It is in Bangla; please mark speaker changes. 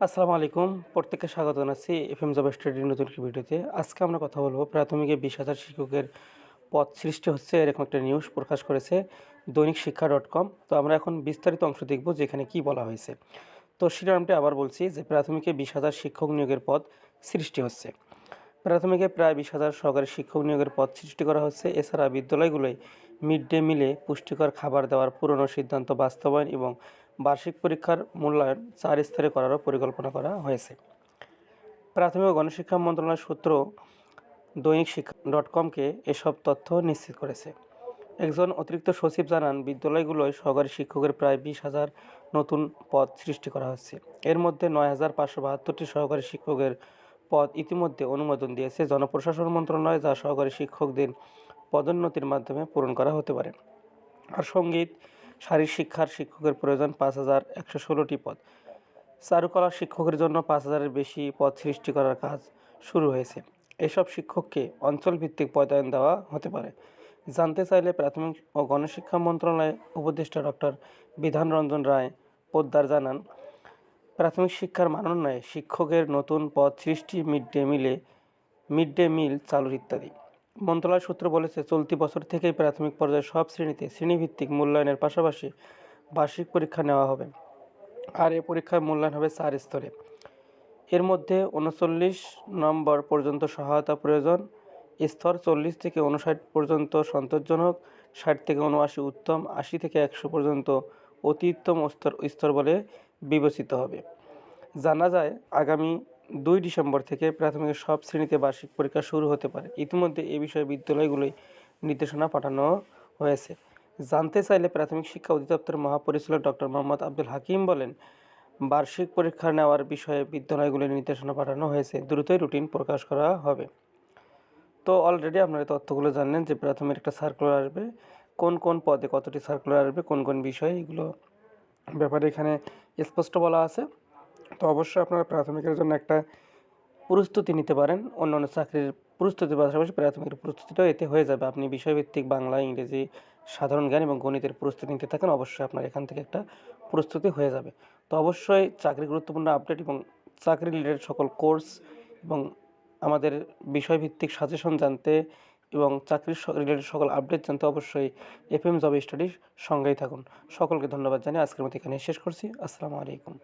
Speaker 1: আসসালামু আলাইকুম। প্রত্যেককে স্বাগত জানাচ্ছি এফ এম জব স্টাডির নতুন একটি ভিডিওতে। আজকে আমরা কথা বলব প্রাথমিকে বিশ হাজার শিক্ষকের পদ সৃষ্টি হচ্ছে, এরকম একটা নিউজ প্রকাশ করেছে দৈনিক শিক্ষা ডট কম। তো আমরা এখন বিস্তারিত অংশ দেখব যেখানে কি বলা হয়েছে। তো শিরোনামটি আবার বলছি যে প্রাথমিকে বিশ হাজার শিক্ষক নিয়োগের পদ সৃষ্টি হচ্ছে। প্রাথমিকে প্রায় বিশ হাজার সহকারী শিক্ষক নিয়োগের পদ সৃষ্টি করা হচ্ছে। এছাড়া বিদ্যালয়গুলোয় মিড ডে মিলে পুষ্টিকর খাবার দেওয়ার পুরনো সিদ্ধান্ত বাস্তবায়ন এবং বার্ষিক পরীক্ষার মূল্যায়ন চার স্তরে করারও পরিকল্পনা করা হয়েছে। প্রাথমিক গণশিক্ষা মন্ত্রণালয় সূত্র দৈনিক শিক্ষা ডট কমকে এসব তথ্য নিশ্চিত করেছে। একজন অতিরিক্ত সচিব জানান, বিদ্যালয়গুলোয় সহকারী শিক্ষকের প্রায় বিশ হাজার নতুন পদ সৃষ্টি করা হচ্ছে। এর মধ্যে নয় হাজার পাঁচশো বাহাত্তরটি সহকারী শিক্ষকের পদ ইতিমধ্যে অনুমোদন দিয়েছে জনপ্রশাসন মন্ত্রণালয়, যা সহকারী শিক্ষকদের পদোন্নতির মাধ্যমে পূরণ করা হতে পারে। আর সংগীত শারীর শিক্ষার শিক্ষকের প্রয়োজন পাঁচ হাজার একশো ষোলোটি পদ। চারুকলা শিক্ষকের জন্য পাঁচ হাজারের বেশি পদ সৃষ্টি করার কাজ শুরু হয়েছে। এসব শিক্ষককে অঞ্চলভিত্তিক পদায়ন দেওয়া হতে পারে। জানতে চাইলে প্রাথমিক ও গণশিক্ষা মন্ত্রণালয়ের উপদেষ্টা ডক্টর বিধান রঞ্জন রায় পোদ্দার জানান, প্রাথমিক শিক্ষার মানোন্নয়ে শিক্ষকের নতুন পদ সৃষ্টি মিড ডে মিলে, মিড ডে মিল চালুর ইত্যাদি। মন্ত্রণালয় সূত্র বলেছে, চলতি বছর থেকেই প্রাথমিক পর্যায়ে সব শ্রেণীতে শ্রেণীভিত্তিক মূল্যায়নের পাশাপাশি বার্ষিক পরীক্ষা নেওয়া হবে। আর এ পরীক্ষার মূল্যায়ন হবে চার স্তরে। এর মধ্যে উনচল্লিশ নম্বর পর্যন্ত সহায়তা প্রয়োজন, স্তর চল্লিশ থেকে উনষাট পর্যন্ত সন্তোষজনক, ষাট থেকে উনআশি উত্তম, আশি থেকে একশো পর্যন্ত অতি উত্তম স্তর স্তর বলে বিবেচিত হবে। জানা যায়, আগামী দুই ডিসেম্বর থেকে প্রাথমিক সব শ্রেণীতে বার্ষিক পরীক্ষা শুরু হতে পারে। ইতিমধ্যে এ বিষয়ে বিদ্যালয়গুলোয় নির্দেশনা পাঠানো হয়েছে। জানতে চাইলে প্রাথমিক শিক্ষা অধিদপ্তরের মহাপরিচালক ডক্টর মোহাম্মদ আব্দুল হাকিম বলেন, বার্ষিক পরীক্ষা নেওয়ার বিষয়ে বিদ্যালয়গুলির নির্দেশনা পাঠানো হয়েছে। দ্রুতই রুটিন প্রকাশ করা হবে। তো অলরেডি আপনারা তথ্যগুলো জানলেন যে প্রাথমিক একটা সার্কুলার আসবে। কোন কোন পদে কতটি সার্কুলার আসবে, কোন কোন বিষয়ে, এগুলো ব্যাপারে এখানে স্পষ্ট বলা আছে। তো অবশ্যই আপনারা প্রাথমিকের জন্য একটা প্রস্তুতি নিতে পারেন। অন্য অন্য চাকরির প্রস্তুতির পাশাপাশি প্রাথমিকের প্রস্তুতিটাও এতে হয়ে যাবে। আপনি বিষয়ভিত্তিক বাংলা, ইংরেজি, সাধারণ জ্ঞান এবং গণিতের প্রস্তুতি নিতে থাকেন, অবশ্যই আপনার এখান থেকে একটা প্রস্তুতি হয়ে যাবে। তো অবশ্যই চাকরি গুরুত্বপূর্ণ আপডেট এবং চাকরি রিলেটেড সকল কোর্স এবং আমাদের বিষয়ভিত্তিক সাজেশন জানতে এবং চাকরির রিলেটেড সকল আপডেট জানতে অবশ্যই এফ এম জব স্টাডির সঙ্গেই থাকুন। সকলকে ধন্যবাদ জানিয়ে আজকের মতো এখানে শেষ করছি। আসসালামু আলাইকুম।